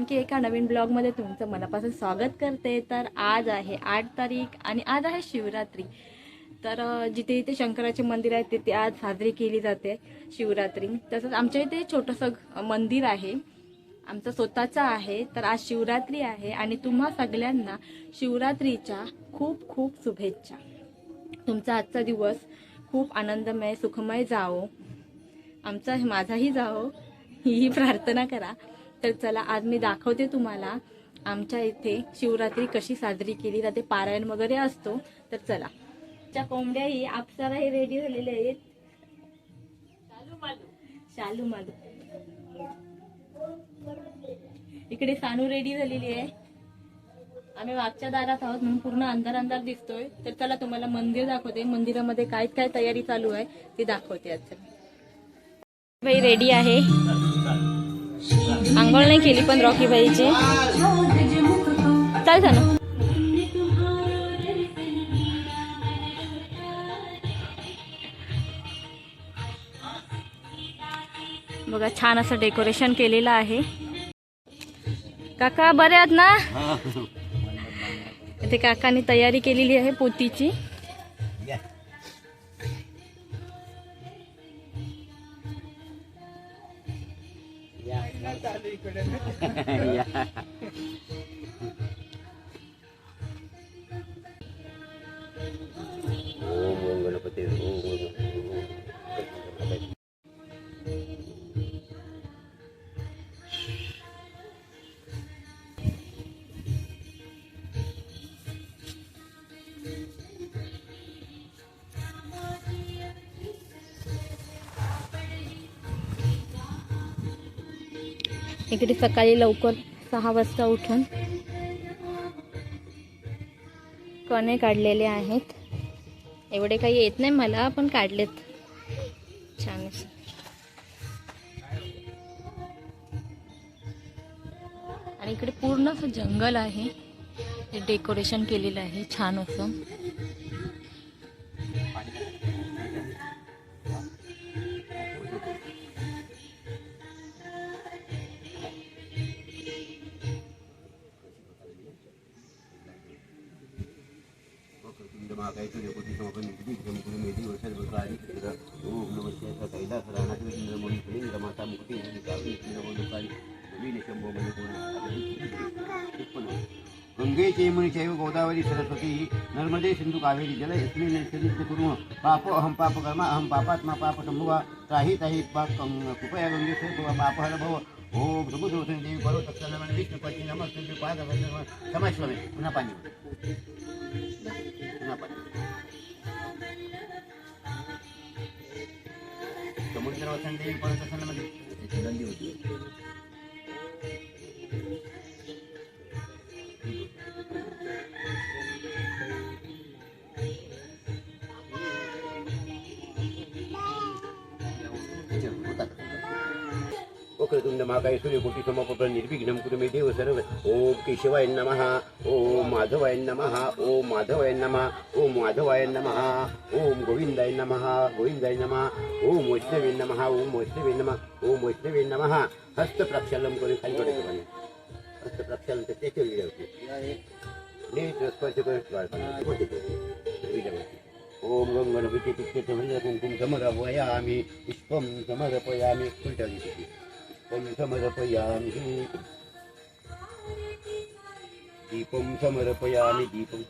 आणखी एका नवीन ब्लॉगमध्ये तुमचं मनापासून स्वागत करते. तर आज आहे आठ तारीख आणि आज आहे शिवरात्री. तर जिथे इथे शंकराचे मंदिर आहे तिथे आज साजरी केली जाते शिवरात्री. तसंच आमच्या इथे छोटंसं मंदिर आहे. आमचं स्वतःचं आहे. तर आज शिवरात्री आहे आणि तुम्हा सगळ्यांना शिवरात्रीच्या खूप खूप शुभेच्छा. तुमचा आजचा दिवस खूप आनंदमय सुखमय जावो. आमचा माझाही जावो. ही प्रार्थना करा. तर चला आज मी दाखवते तुम्हाला आमच्या इथे शिवरात्री कशी साजरी केली जाते पारायण वगैरे असतो. तर चला. त्या कोंबड्याही अप्सराही रेडी झालेल्या आहेत. शालू मालू. इकडे सानू रेडी झालेली आहे. आम्ही मागच्या दारात आहोत म्हणून पूर्ण अंधार अंधार दिसतोय. तर चला तुम्हाला मंदिर दाखवते. मंदिरामध्ये काय काय तयारी चालू आहे ती दाखवते आज. बाई रेडी आहे. आंघोळ नाही केली पण रॉकी बाईची. चाल ना बघा छान असं डेकोरेशन केलेलं आहे. काका बरे आहात ना? इथे काकांनी तयारी केलेली आहे पोतीची. ओम इकडे सकाळी लवकर सहा वाजता उठून कणे काढलेले आहेत. एवढे काही येत नाही मला पण काढलेत. छान आणि इकडे पूर्ण असं जंगल आहे. हे डेकोरेशन केलेलं आहे. छान असं. गंगेचे यमुने चैव गोदावरी सरस्वती नर्मदे सिंधु कावेरी जल यस्मिन् नैष्कर्म्य कुर्मः पाप अहं पाप कर्म अहं पापात्मा पाप शंभुवा त्राहि ताहि कृपया गंगे से पापहर भव। ओम प्रभुदोषण देवी करो तत्सनमन विष्णुपती नमस्ते पाद समाश्वमे पुन्हा पाणी पुन्हा पाणी समुद्र वसन देवी परत सनमध्ये नंदी होती वक्रतुंड महाकाय सूर्यकोटी समप्रभ निर्विघ्नं कुटुंबे देव सर्व. ओम केशवाय नमः ओम माधवाय नमः ओम माधवाय नमः ओम माधवाय नमः ओम गोविंदाय नमः गोविंदाय नमः ओम वैष्णवे नमः ओम वैष्णवे नमः ओम वैष्णवे नमः. हस्त प्रक्षालन करून खाली पडेल हस्त प्रक्षालन तर त्याच्या वेळी होते. नेत्र स्पर्श करून ओम गंग गणपती तिथे कुंकुम समर्पयामी. पुष्पम समर्पयामी. उलटा पुष्पम समर्पयामी. दीपम समर्पयामी. दीपम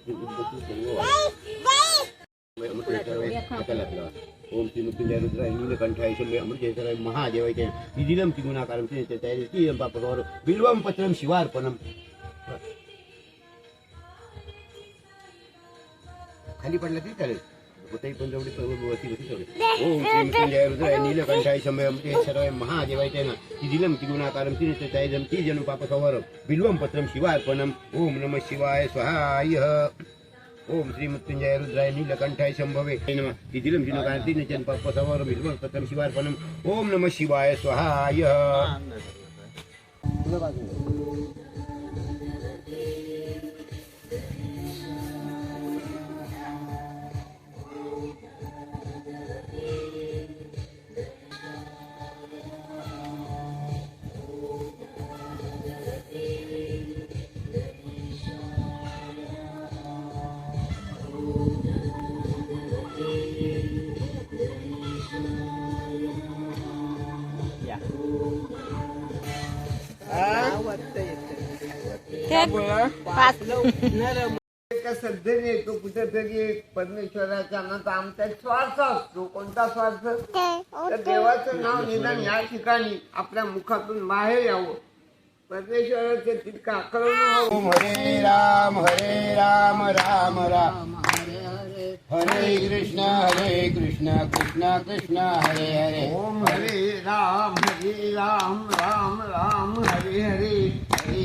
ओम श्री मुकुंद रुद्राय नीलकंठाय शंभे अमृतेश्वराय महादेवाय निधिलम त्रिगुणाकारम तीयम पापकवर बिल्वम पत्रम शिवार्पणम खाली पडलं तरी चालेल. होताही पण जेवढी वरती बसली तेवढी. ओम श्री मृत्युंजय रुद्राय नीलकंठाय शंभय अमृतेश्वराय महादेवाय तेन. तिदिलम तिगुणाकारम तिनित्यतायजम ती जन पापकवरम बिल्वम पत्रम शिवार्पणम ओम नमः शिवाय स्वाहाय. ओम श्री मृत्युंजय रुद्राय नीलकंठाय शंभवे. नमः. तिदिलम तिगुणाकारम तिनित्यन पापकवरम बिल्वम पत्रम शिवार्पणम ओम नमः शिवाय स्वाहाय. सध्या येतो कुठेतरी परमेश्वराचा ना तर आमचा स्वार्थ असतो कोणता स्वार्थ तर देवाचं नाव निदान या ठिकाणी आपल्या मुखातून बाहेर यावं. परमेश्वराचे तितकं आकलन ओम हरे राम हरे राम राम राम. हरे कृष्ण हरे कृष्ण कृष्ण कृष्ण हरे हरे. ओम हरे राम हरे राम राम राम हरे हरे.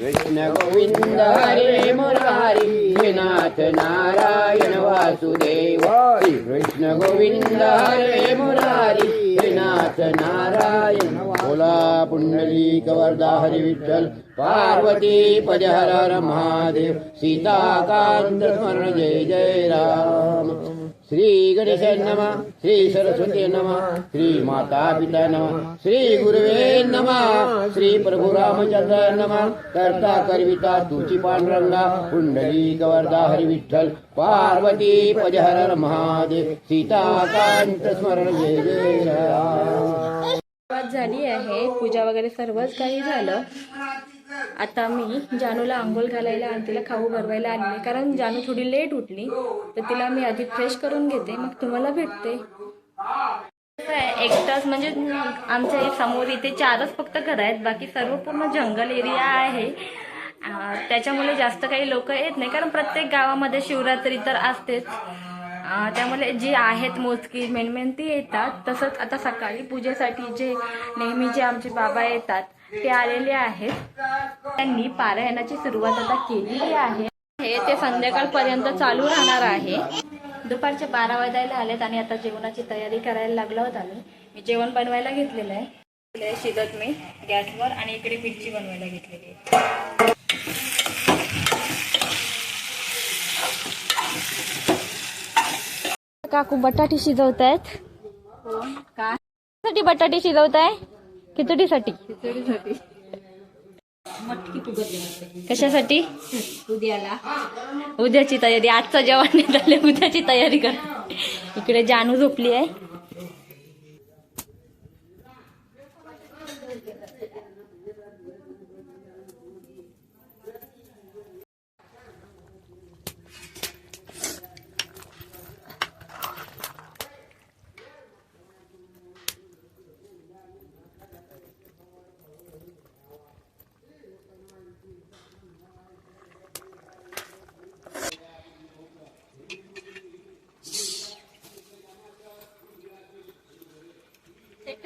कृष्ण हरे कृष्ण कृष्ण कृष्ण हरे हरे कृष्ण गोविंद हरे मुरारी हे नाथ नारायण वासुदेव श्री कृष्ण गोविंद हरे मुरारी हे नाथ नारायण बोला पुंडली कवर्धा हरी विठ्ठल पार्वती पद हर हर महादेव सीताकांत स्मरण जय जय राम श्री गणेश नम श्री सरस्वती नम श्री माता पिता नम श्री गुरुवे नम श्री प्रभु रामचंद्र नम करता करविता तुची पांडुरंगा कुंडली कवर्धा हरिविठ्ठल पार्वती पजहर महादेव सीता महादेव सीताकांत स्मरण जय जय झाली आहे पूजा वगैरे सर्वच काही झालं. आता मी जानूला आंघोळ घालायला आणि तिला खाऊ भरवायला आणले. कारण जानू थोडी लेट उठली तर तिला मी आधी फ्रेश करून घेते. मग तुम्हाला भेटते. कसं आहे, एकटाच म्हणजे आमच्यासमोर इथे चारच फक्त घर आहेत. बाकी सर्व पूर्ण जंगल एरिया आहे. त्याच्यामुळे जास्त काही लोक येत नाही. कारण प्रत्येक गावामध्ये शिवरात्री तर असतेच. त्यामुळे जी आहेत मोजकी मेन ती येतात. तसंच आता सकाळी पूजेसाठी जे नेहमी जे आमचे बाबा येतात ते आलेले आहेत. त्यांनी पारायणाची सुरुवात आता केलेली आहे. हे ते संध्याकाळपर्यंत चालू राहणार आहे. दुपारचे बारा वाजायला आलेत आणि आता जेवणाची तयारी करायला लागलो आहोत आम्ही. मी जेवण बनवायला घेतलेलं आहे. शिजत मी गॅसवर आणि इकडे मिरची बनवायला घेतलेली आहे. काकू बटाटे शिजवत आहेत साठी बटाटे शिजवताय? खिचडीसाठी. कशासाठी? उद्याला. उद्याची तयारी. आजचं जेवण झालं उद्याची तयारी कर इकडे जानू झोपली आहे.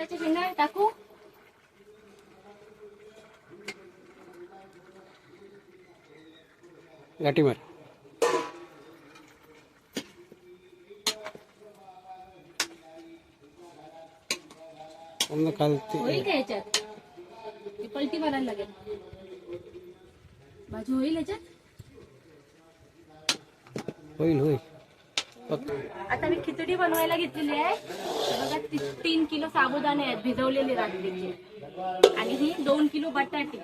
शेकटाचे शेंगा टाकू. गाठी मार पूर्ण खालती होईल का याच्यात? ती पलटी मारायला लागेल. भाजी होईल याच्यात? होईल होईल. आता मी खिचडी बनवायला घेतलेली आहे. तीन किलो साबुदाणे आहेत भिजवलेले रात्रीचे. आणि ही दोन किलो बटाटे.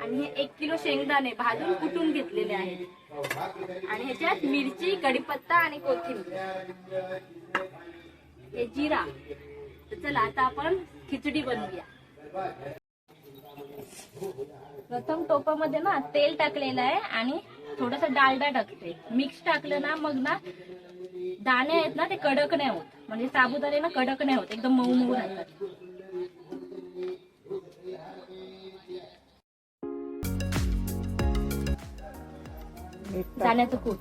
आणि हे एक किलो शेंगदाणे भाजून कुटून घेतलेले आहेत. आणि ह्याच्यात मिरची कढीपत्ता आणि कोथिंबीर. हे जिरा. तर चला आता आपण खिचडी बनवूया. प्रथम टोपामध्ये ना तेल टाकलेलं आहे आणि थोडस डालडा टाकते. मिक्स टाकलं ना मग ना दाणे आहेत ना ते कडक नाही होत. म्हणजे साबुदाणे ना कडक नाही होत एकदम मऊ मऊ राहतात. दाण्याचं कूट.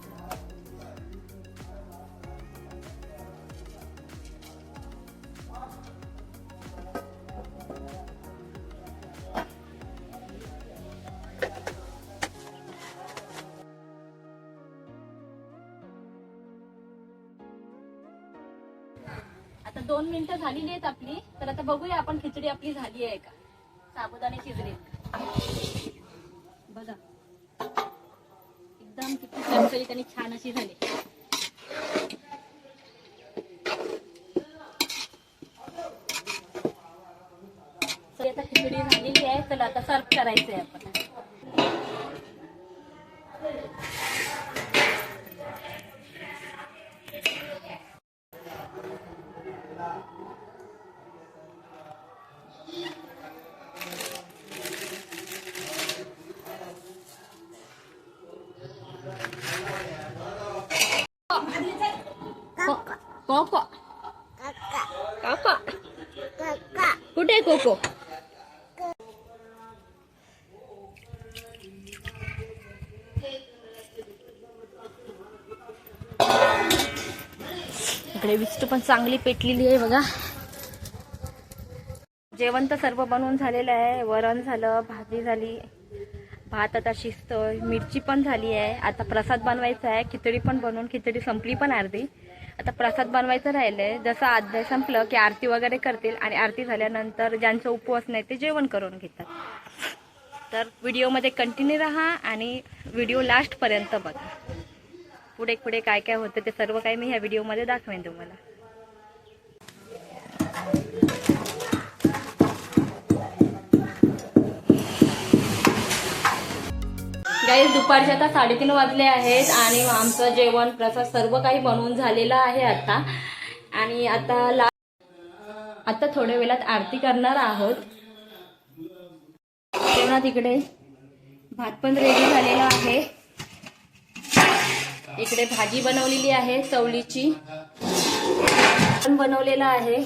बघूया आपण खिचडी आपली झाली आहे का? साबुदाणे शिजले. बघा. एकदम किती चमचलीत आणि छान अशी झाली. तर आता खिचडी झालेली आहे. चला आता सर्व करायचंय आपण. कोको काका कुठे कोको इकडे विष्ट पण चांगली पेटलेली आहे बघा. जेवण तर सर्व बनवून झालेलं आहे. वरण झालं भाजी झाली. भात आता शिजतोय. मिरची पण झाली आहे. आता प्रसाद बनवायचा आहे. खिचडी पण बनवून खिचडी संपली पण अर्धी. आता प्रसाद बनवायचं राहिलंय. जसं अध्याय संपलं की आरती वगैरे करतील आणि आरती झाल्यानंतर ज्यांचं उपवास नाही ते जेवण करून घेतात. तर व्हिडिओमध्ये कंटिन्यू राहा आणि व्हिडिओ लास्टपर्यंत बघा. पुढे पुढे काय काय होतं ते सर्व काही मी ह्या व्हिडिओमध्ये दाखवेन तुम्हाला. काही दुपारचे आता साडेतीन वाजले आहेत आणि आमचं जेवण प्रसाद सर्व काही बनवून झालेलं आहे आता. आणि आता ला आता थोड्या वेळात आरती करणार आहोत. जेवणात इकडे भात पण रेडी झालेला आहे. इकडे भाजी बनवलेली आहे चवळीची. पण बनवलेला आहे.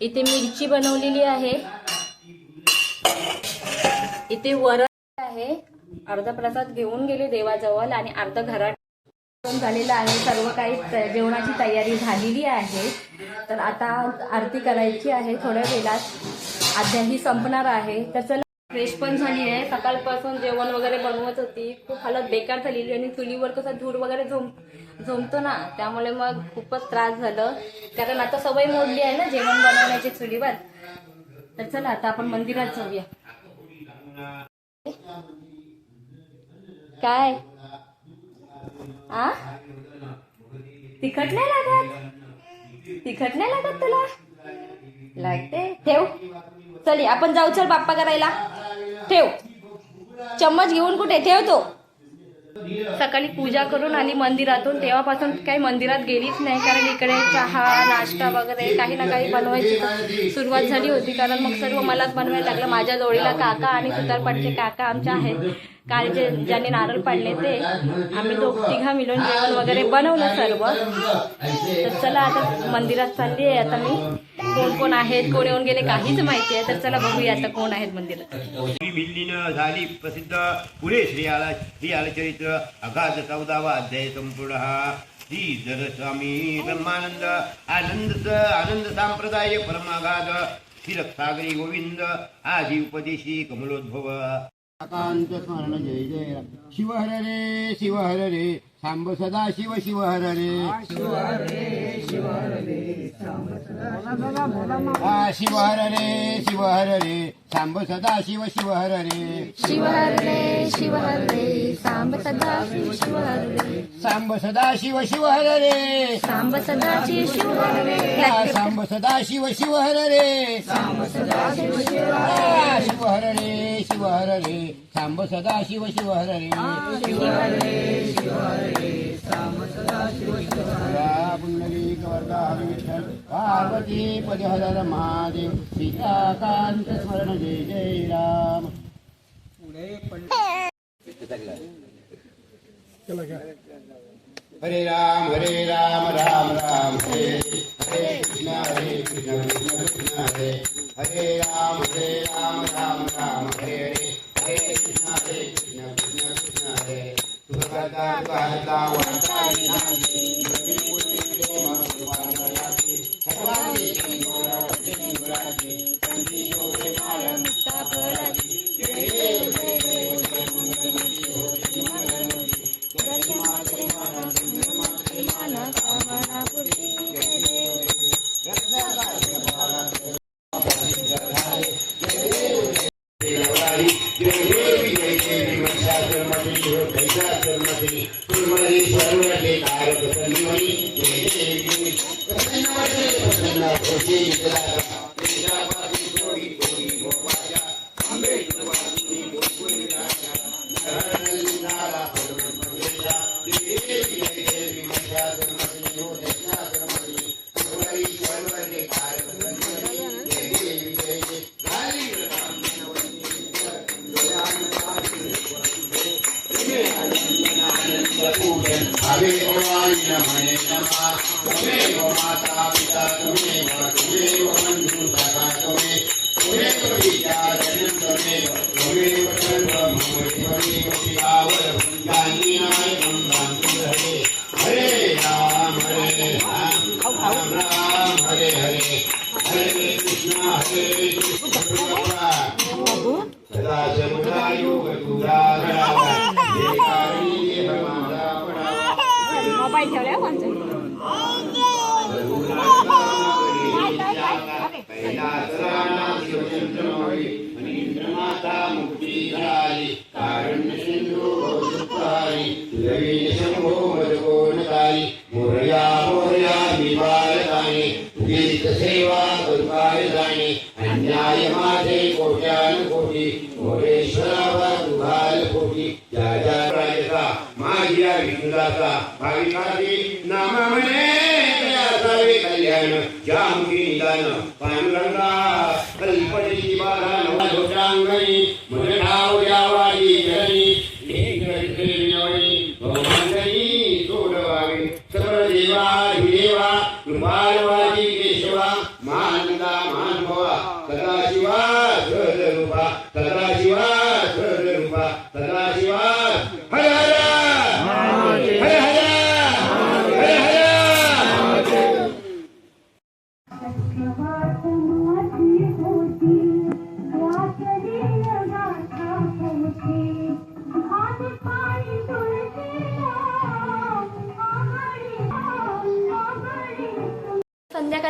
इथे मिरची बनवलेली आहे. इथे वरण आहे. अर्धा प्रसाद घेऊन गेले देवाजवळ आणि अर्ध घरात झालेला झालेलं आहे. सर्व काही त- जेवणाची तयारी झालेली आहे. तर आता आरती करायची आहे थोड्या वेळात. अध्याही संपणार आहे. तर चला फ्रेश पण झाली आहे. सकाळपासून जेवण वगैरे बनवत होती. खूप हालत बेकार झालेली आणि चुलीवर कसं धूर वगैरे झोम झोमतो ना त्यामुळे मग खूपच त्रास झालं. कारण आता सवय मोडली आहे ना जेवण बनवण्याची चुलीवर. तर चला आता आपण मंदिरात जाऊया. काय? आ? तिखट नाही लागत? तिखट नाही लागत तुला? लागते. ठेव. चल आपण जाऊ चल बाप्पा करायला. ठेव. चम्मच घेऊन कुठे? ठेवतो सकाळी पूजा करून आली मंदिरातून तेव्हापासून काही मंदिरात गेलीच नाही कारण इकडे चहा नाश्ता वगैरे काही ना काही बनवायची सुरुवात झाली होती. कारण मग सर्व मलाच बनवायला लागलं. माझ्या जोडीला काका आणि सुतारपाटचे काका आमच्या आहेत. काल जे ज्यांनी नारळ पाडले ते आम्ही दोघ तिघा मिळून जेवण वगैरे बनवलं सर्व. तर चला आता मंदिरात चालली आहे आता मी. कोण कोण आहेत कोण येऊन गेले काहीच माहिती आहे. तर चला बघूया आता कोण आहेत मंदिरात. झाली प्रसिद्ध पुढे श्री आला श्री आलचरित्र अगाध चौदावा अध्याय संपूर्ण. श्री जर स्वामी ब्रह्मानंद आनंद आनंद संप्रदाय परमागाध क्षीरसागरी गोविंद आदि उपदेशी कमलोद्भव. कांत स्मरण जय जय शिव हर रे शिव हर रे सांब सदा शिव शिव हर रे हा शिव हर रे शिव हर रे सांब सदा शिव शिव हर रे शिव हर रे शिव हर रे सांब सदा शिव शिव हर रे सांब सदा शिव शिव हर रे सांब सदा शिव शिव हर रे सांब सदा शिव शिव हर रे हा, शिव हर रे शिव हर रे सांब सदा शिव शिव हर रे पुंडलिक वरदा हरी विठ्ठल पार्वती पद हर महादेव सीताकांत स्मरण जय जय राम। हरे राम हरे राम राम राम, हरे हरे कृष्ण हरे कृष्ण कृष्ण कृष्ण, हरे। हरे राम हरे राम राम राम, हरे 拜拜啦我们下一站 प्रसन्न होते विठ्ठला तेजापासून कोडी कोडी गोपाच्या आंबे तुपासून મોબાઈલ ઠેવલે હો વાંચે મુક્તિ ધારી કારણ્ય સિંધુ कल्याण जामुखी निदान. पांडुरंगा कल्पनेची बाधा नवा लोटांगणी मन ठाव यावाडी जननी एक निर्णयनी भगवंतनी सोडवावे सकळ देवा देवा कृपालवा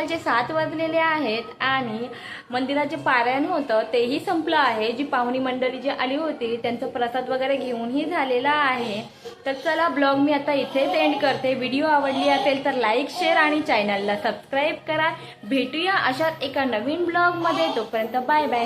संध्याकाळचे सात वाजलेले आहेत आणि मंदिराचे पारायण होतं तेही संपलं आहे. जी पाहुणी मंडळी जी आली होती त्यांचं प्रसाद वगैरे घेऊनही झालेला आहे. तर चला ब्लॉग मी आता इथेच एंड करते. व्हिडिओ आवडली असेल तर लाईक शेअर आणि चॅनलला सबस्क्राईब करा. भेटूया अशाच एका नवीन ब्लॉगमध्ये. तोपर्यंत बाय बाय